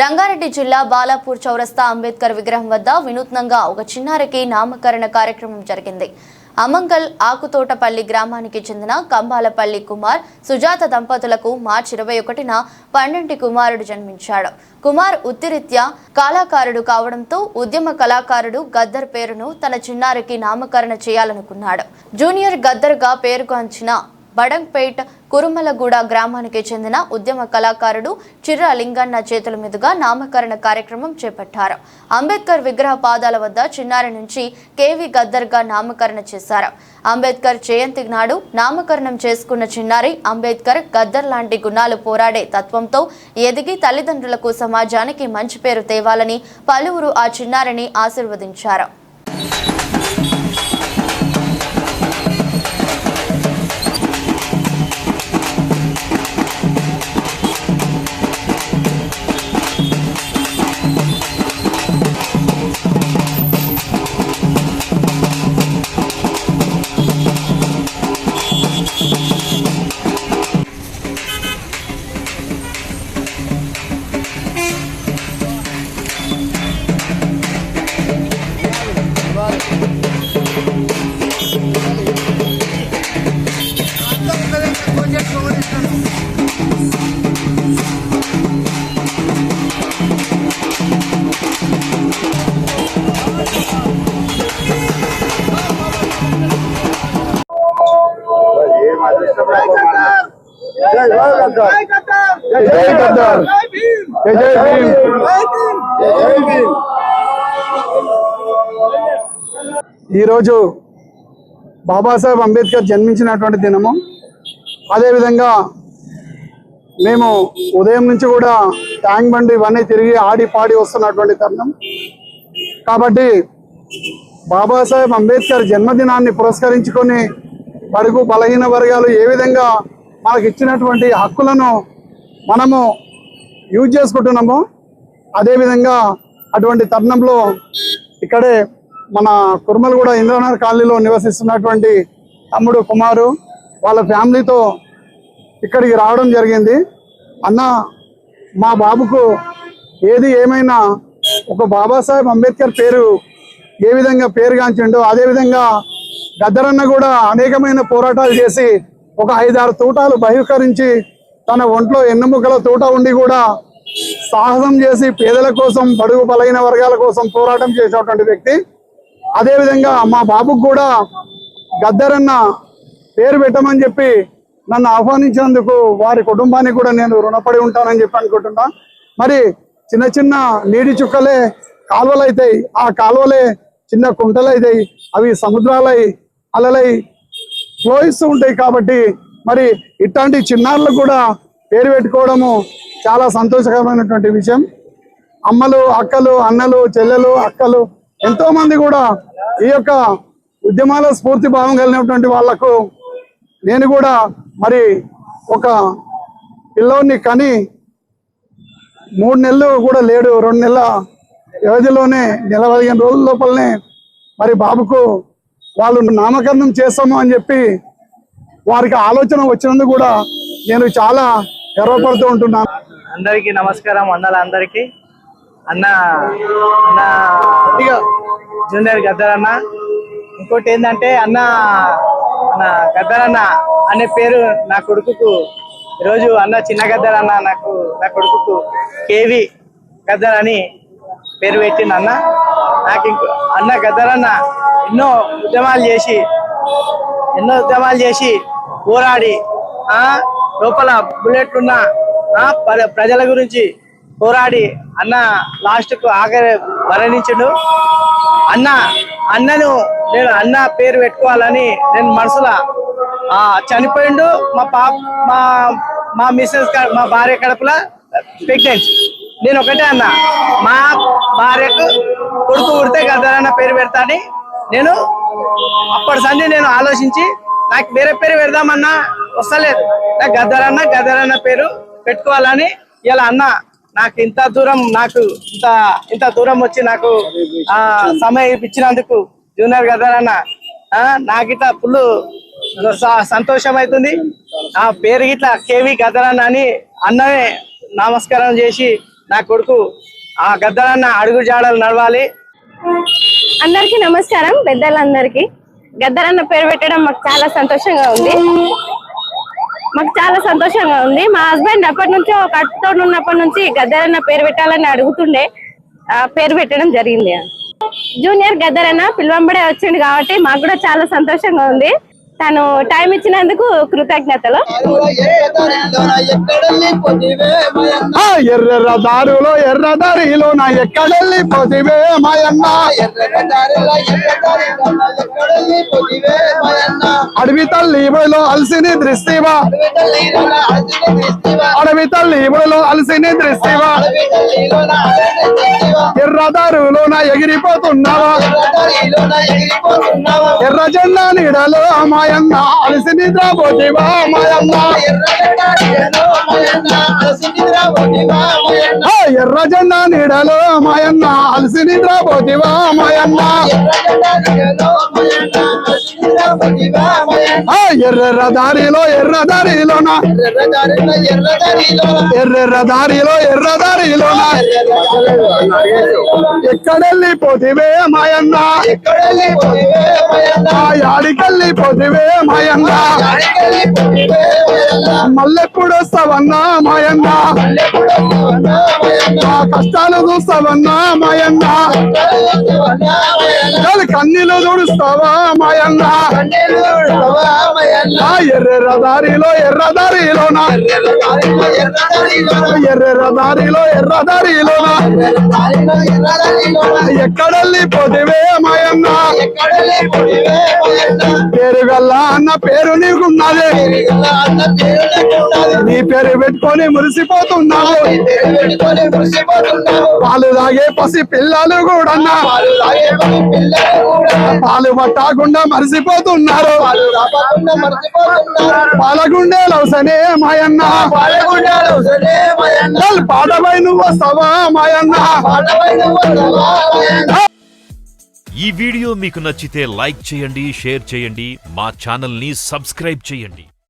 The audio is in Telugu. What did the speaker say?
రంగారెడ్డి జిల్లా బాలాపూర్ చౌరస్తా అంబేద్కర్ విగ్రహం వద్ద వినూత్నంగా ఒక చిన్నారికి నామకరణ కార్యక్రమం జరిగింది. అమంగల్ ఆకుతోటపల్లి గ్రామానికి చెందిన కంబాలపల్లి కుమార్ సుజాత దంపతులకు మార్చి ఇరవై ఒకటిన పన్నెంటి కుమారుడు జన్మించాడు. కుమార్ ఉత్తిరీత్యా కళాకారుడు కావడంతో ఉద్యమ కళాకారుడు గద్దర్ పేరును తన చిన్నారికి నామకరణ చేయాలనుకున్నాడు. జూనియర్ గద్దర్గా పేరుగాంచిన బడంగ్పేట్ కురుమలగూడ గ్రామానికి చెందిన ఉద్యమ కళాకారుడు చిర్ర లింగన్న చేతుల మీదుగా నామకరణ కార్యక్రమం చేపట్టారు. అంబేద్కర్ విగ్రహ పాదాల వద్ద చిన్నారి నుంచి కేవీ గద్దర్గా నామకరణ చేశారు. అంబేద్కర్ జయంతి నాడు నామకరణం చేసుకున్న చిన్నారి అంబేద్కర్ గద్దర్ లాంటి గుణాలు పోరాడే తత్వంతో ఎదిగి తల్లిదండ్రులకు సమాజానికి మంచి పేరు తేవాలని పలువురు ఆ చిన్నారిని ఆశీర్వదించారు. జై గద్దర్ జై గద్దర్ జై భీమ్ జై భీమ్ ఈరోజు బాబాసాహెబ్ అంబేద్కర్ జన్మించినటువంటి దినము. అదేవిధంగా మేము ఉదయం నుంచి కూడా ట్యాంక్ బండి ఇవన్నీ తిరిగి ఆడి పాడి వస్తున్నటువంటి తరుణం. కాబట్టి బాబాసాహెబ్ అంబేద్కర్ జన్మదినాన్ని పురస్కరించుకొని బడుగు బలహీన వర్గాలు ఏ విధంగా మనకు ఇచ్చినటువంటి హక్కులను మనము యూజ్ చేసుకుంటున్నాము అదేవిధంగా అటువంటి తరుణంలో ఇక్కడే మన కుర్మలగూడ ఇంద్రనగర్ కాలనీలో నివసిస్తున్నటువంటి తమ్ముడు కుమారు వాళ్ళ ఫ్యామిలీతో ఇక్కడికి రావడం జరిగింది. అన్న మా బాబుకు ఏది ఏమైనా ఒక బాబాసాహెబ్ అంబేద్కర్ పేరు ఏ విధంగా పేరుగాంచిండో అదేవిధంగా గద్దరన్న కూడా అనేకమైన పోరాటాలు చేసి ఒక ఐదారు తూటాలు బహిష్కరించి తన ఒంట్లో ఎన్నెముకల తూట ఉండి కూడా సాహసం చేసి పేదల కోసం బడుగు బలైన వర్గాల కోసం పోరాటం చేసినటువంటి వ్యక్తి. అదేవిధంగా మా బాబుకు కూడా గద్దరన్న పేరు పెట్టమని చెప్పి నన్ను ఆహ్వానించినందుకు వారి కుటుంబానికి కూడా నేను రుణపడి ఉంటానని చెప్పి అనుకుంటున్నా. మరి చిన్న చిన్న నీటి చుక్కలే కాలువలు అవుతాయి ఆ కాలువలే చిన్న కుంటలు అవి సముద్రాలై అలలై ఫ్లోయిస్తూ ఉంటాయి కాబట్టి మరి ఇట్లాంటి చిన్నారులు కూడా పేరు పెట్టుకోవడము చాలా సంతోషకరమైనటువంటి విషయం. అమ్మలు అక్కలు అన్నలు చెల్లెలు అక్కలు ఎంతోమంది కూడా ఈ యొక్క ఉద్యమాల స్ఫూర్తి భావం కలిగినటువంటి వాళ్ళకు నేను కూడా మరి ఒక పిల్లోని కని మూడు నెలలు కూడా లేడు రెండు నెలల వ్యవధిలోనే నెల పదిహేను రోజుల లోపలనే మరి బాబుకు వాళ్ళు నామకరణం చేస్తాము అని చెప్పి వారికి ఆలోచన వచ్చినందుకు కూడా నేను చాలా గర్వపడుతూ ఉంటున్నాను. అందరికి నమస్కారం అన్నల అందరికి అన్న అన్న జూనియర్ గద్దర్ అన్న ఇంకోటి ఏంటంటే అన్న అన్న అనే పేరు నా కొడుకుకు ఈరోజు అన్న చిన్న గద్దర్ అన్న నాకు నా కొడుకుకు కేవి గద్దర్ అని పేరు పెట్టిన అన్న. నాకు ఇంకో అన్న గద్దరన్న అన్న ఎన్నో ఉద్యమాలు చేసి ఎన్నో ఉద్యమాలు చేసి పోరాడి ఆ లోపల బుల్లెట్ ఉన్న ఆ ప్ర- ప్రజల గురించి పోరాడి అన్న లాస్ట్కు ఆఖరి మరణించడు. అన్న అన్నను నేను అన్న పేరు పెట్టుకోవాలని నేను మనసులో ఆ చనిపోయిండు మా పాప మా మా మిస్సెస్ మా భార్య కడపల ప్రెగ్నెంట్ నేను ఒకటే అన్న మా భార్యకు కొడుకు పుడితే గద్దరన్న పేరు పెడతాని. నేను అప్పటి సంధి నేను ఆలోచించి నాకు వేరే పేరు పెడదామన్నా వస్తలేదు. నాకు గద్దరన్న గద్దరన్న పేరు పెట్టుకోవాలని ఇలా అన్న నాకు ఇంత దూరం నాకు ఇంత ఇంత దూరం వచ్చి నాకు ఆ సమయం ఇచ్చినందుకు జూనియర్ గద్దరన్న ఆ, నాకు ఇట్లా ఫుల్ సంతోషం అవుతుంది. ఆ పేరు గిట్లా కేవి గద్దరన్న అని అన్ననే నమస్కారం చేసి నా కొడుకు ఆ గద్దలన్న అడుగు జాడలు నడవాలి. అందరికీ నమస్కారం పెద్దలందరికీ. గద్దరన్న పేరు పెట్టడం మాకు చాలా సంతోషంగా ఉంది. మాకు చాలా సంతోషంగా ఉంది. మా హస్బెండ్ అప్పటి నుంచి ఒక అట్టుతో ఉన్నప్పటి నుంచి గద్దరన్న పేరు పెట్టాలని అడుగుతుండే. పేరు పెట్టడం జరిగింది. జూనియర్ గద్దరన్న పిల్వంబడే వచ్చింది కాబట్టి మాకు కూడా చాలా సంతోషంగా ఉంది. తను టైం ఇచ్చినందుకు కృతజ్ఞతలు. ఎర్ర ఎర్రెర్ర దారులో ఎర్ర దారిలో నా ఎక్కడెళ్ళి పొదివే మాయన్న. అడవి తల్లి ఇబడిలో అలసిని దృష్టివా? అడవి తల్లి ఇబడిలో అలసిని దృష్టివా? ఎర్ర దారులో నా ఎగిరిపోతున్నావా? ఎర్ర జెండా నీడలో మాయన్న అలసి నిద్రపోతివా మాయన్న ఆ ఎర్ర జెండా నీడలో మాయన్న అలసి నిద్రపోతివా మాయన్న ఎర్రెర్ర దారిలో ఎర్ర దారిలోన? ఎర్రెర్ర దారిలో ఎర్ర దారిలోన? ఎక్కడెళ్ళి పోతివే మాయన్న? ఆ యాడికెళ్ళి పోతివే మాయన్న? మల్లెప్పుడు వస్తావన్నా మాయన్న కష్టాలు చూస్తావన్నా మాయన్న? కాదు కన్నీళ్ళు తుడుస్తావా మాయన్న? ఆ ఎర్రెర్ర దారిలో ఎర్ర దారిలోన ఎర్రెర్ర దారిలో ఎర్ర దారిలోన ఎక్కడెళ్ళి పోతివే మాయన్న? పేరు గల్ల అన్న పేరు నీకున్నది. నీ పేరు పెట్టుకొని మురిసిపోతున్నావు. పాలు తాగే పసి పిల్లలు కూడా పాలు పట్టకుండా మరిసిపోతున్నారు. పాలగుండే లవసనే మాయన్న. పాటపై నువ్వు వస్తావా మాయన్న? ఈ వీడియో మీకు నచ్చితే లైక్ చేయండి షేర్ చేయండి మా ఛానల్ని సబ్స్క్రైబ్ చేయండి.